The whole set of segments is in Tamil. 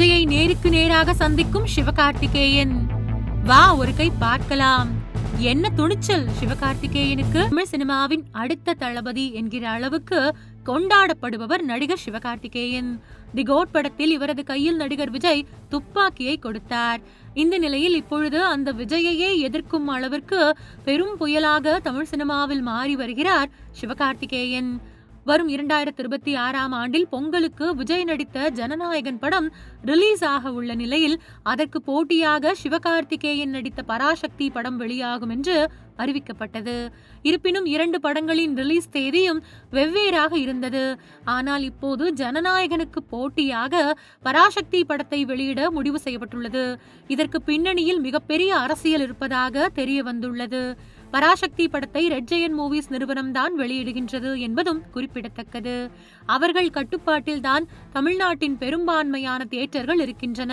விஜயை நேருக்கு நேராக சந்திக்கும் சிவகார்த்திகேயன். வா ஒரு கை பார்க்கலாம். என்ன துணிச்சல் சிவகார்த்திகேயனுக்கு? தமிழ் சினிமாவின் அடுத்த தளபதி என்கிற அளவுக்கு கொண்டாடப்படுபவர் நடிகர் சிவகார்த்திகேயன். தி கோட் படத்தில் இவரது கையில் நடிகர் விஜய் துப்பாக்கியை கொடுத்தார். இந்த நிலையில் இப்பொழுது அந்த விஜயையே எதிர்க்கும் அளவிற்கு பெரும் புயலாக தமிழ் சினிமாவில் மாறி வருகிறார் சிவகார்த்திகேயன். வரும் இரண்டாயிரத்தி இருபத்தி ஆறாம் ஆண்டில் பொங்கலுக்கு விஜய் நடித்த ஜனநாயகன் படம் ரிலீஸ் ஆக உள்ள நிலையில் அதற்கு போட்டியாக சிவகார்த்திகேயன் நடித்த பராசக்தி படம் வெளியாகும் என்று அறிவிக்கப்பட்டது. இருப்பினும் இரண்டு படங்களின் ரிலீஸ் தேதியும் வெவ்வேறாக இருந்தது. ஆனால் இப்போது ஜனநாயகனுக்கு போட்டியாக பராசக்தி படத்தை வெளியிட முடிவு செய்யப்பட்டுள்ளது. இதற்கு பின்னணியில் மிகப்பெரிய அரசியல் இருப்பதாக தெரிய வந்துள்ளது பராசக்தி படத்தை ரெட் ஜெயன் மூவிஸ் நிறுவனம் தான் வெளியிடுகின்றது என்பதும் குறிப்பிடத்தக்கது. அவர்கள் கட்டுப்பாட்டில் தான் தமிழ்நாட்டின் பெரும்பான்மையான தியேட்டர்கள் இருக்கின்றன.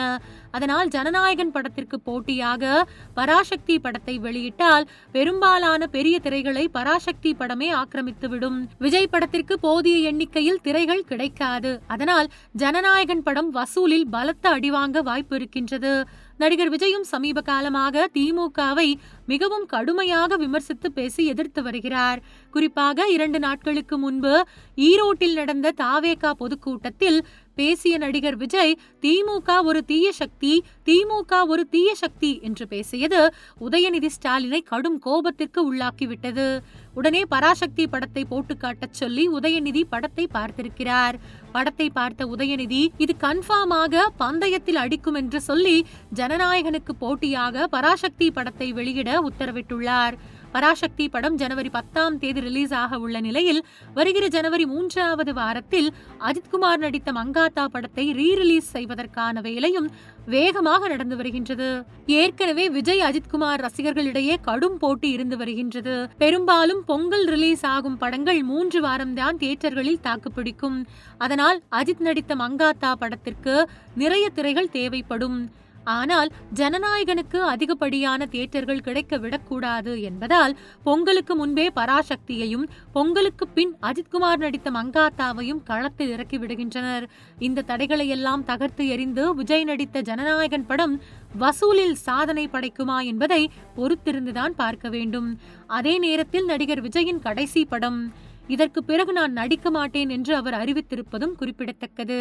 அதனால் ஜனநாயகன் படத்திற்கு போட்டியாக பராசக்தி படத்தை வெளியிட்டால் பெரும்பாலான பெரிய திரைகளை பராசக்தி படமே ஆக்கிரமித்துவிடும். விஜய் படத்திற்கு போதிய எண்ணிக்கையில் திரைகள் கிடைக்காது. அதனால் ஜனநாயகன் படம் வசூலில் பலத்த அடிவாங்க வாய்ப்பு இருக்கின்றது. நடிகர் விஜயும் சமீப காலமாக திமுகவை மிகவும் கடுமையாக விமர்சித்து பேசி எதிர்த்து வருகிறார். குறிப்பாக இரண்டு நாட்களுக்கு முன்பு ஈரோட்டில் நடந்த தாவேகா பொதுக்கூட்டத்தில் பேசிய நடிகர் விஜய் திமுக ஒரு தீய சக்தி திமுக ஒரு தீய சக்தி என்று பேசியது உதயநிதி ஸ்டாலினை கடும் கோபத்திற்கு உள்ளாக்கிவிட்டது. உடனே பராசக்தி படத்தை போட்டு காட்டச் சொல்லி உதயநிதி படத்தை பார்த்திருக்கிறார். படத்தை பார்த்த உதயநிதி இது கன்ஃபார்மாக பந்தயத்தில் அடிக்கும் என்று சொல்லி ஜனநாயகனுக்கு போட்டியாக பராசக்தி படத்தை வெளியிட உத்தரவிட்டுள்ளார். பராசக்தி படம் ஜனவரி பத்தாம் தேதி ரிலீஸ் ஆக உள்ள நிலையில் வருகிற ஜனவரி மூன்றாவது வாரத்தில் அஜித்குமார் நடித்த மங்காத்தா படத்தை ரீ ரிலீஸ் செய்வதற்கான வேலையும் வேகமாக நடந்து வருகின்றது. ஏற்கனவே விஜய் அஜித்குமார் ரசிகர்களிடையே கடும் போட்டி இருந்து வருகின்றது. பெரும்பாலும் பொங்கல் ரிலீஸ் ஆகும் படங்கள் மூன்று வாரம்தான் தியேட்டர்களில் தாக்குப்பிடிக்கும் அதனால் அஜித் நடித்த மங்காத்தா படத்திற்கு நிறைய திரைகள் தேவைப்படும். ஆனால் ஜனநாயகனுக்கு அதிகப்படியான தியேட்டர்கள் கிடைக்க விடக்கூடாது என்பதால் பொங்கலுக்கு முன்பே பராசக்தியையும் பொங்கலுக்கு பின் அஜித்குமார் நடித்த மங்காத்தாவையும் களத்தில் இறக்கி விடுகின்றனர். இந்த தடைகளை எல்லாம் தகர்த்து எறிந்து விஜய் நடித்த ஜனநாயகன் படம் வசூலில் சாதனை படைக்குமா என்பதை பொறுத்திருந்துதான் பார்க்க வேண்டும். அதே நேரத்தில் நடிகர் விஜயின் கடைசி படம். இதற்கு பிறகு நான் நடிக்க மாட்டேன் என்று அவர் அறிவித்திருப்பதும் குறிப்பிடத்தக்கது.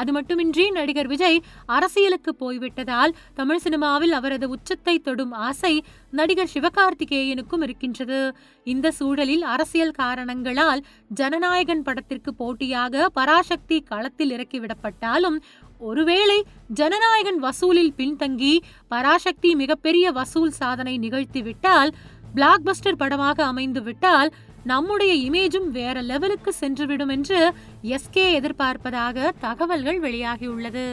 அது மட்டுமின்றி நடிகர் விஜய் அரசியலுக்கு போய்விட்டதால் தமிழ் சினிமாவில் அவரது உச்சத்தை தொடும் ஆசை நடிகர் சிவகார்த்திகேயனுக்கும் இருக்கின்றது. இந்த சூழலில் அரசியல் காரணங்களால் ஜனநாயகன் படத்திற்கு போட்டியாக பராசக்தி களத்தில் இறக்கிவிடப்பட்டாலும் ஒருவேளை ஜனநாயகன் வசூலில் பின்தங்கி பராசக்தி மிகப்பெரிய வசூல் சாதனை நிகழ்த்திவிட்டால் பிளாக்பஸ்டர் படமாக அமைந்து விட்டால் நம்முடைய இமேஜும் வேற லெவலுக்கு சென்றுவிடும் என்று எஸ்கே எதிர்பார்ப்பதாக தகவல்கள் வெளியாகியுள்ளது.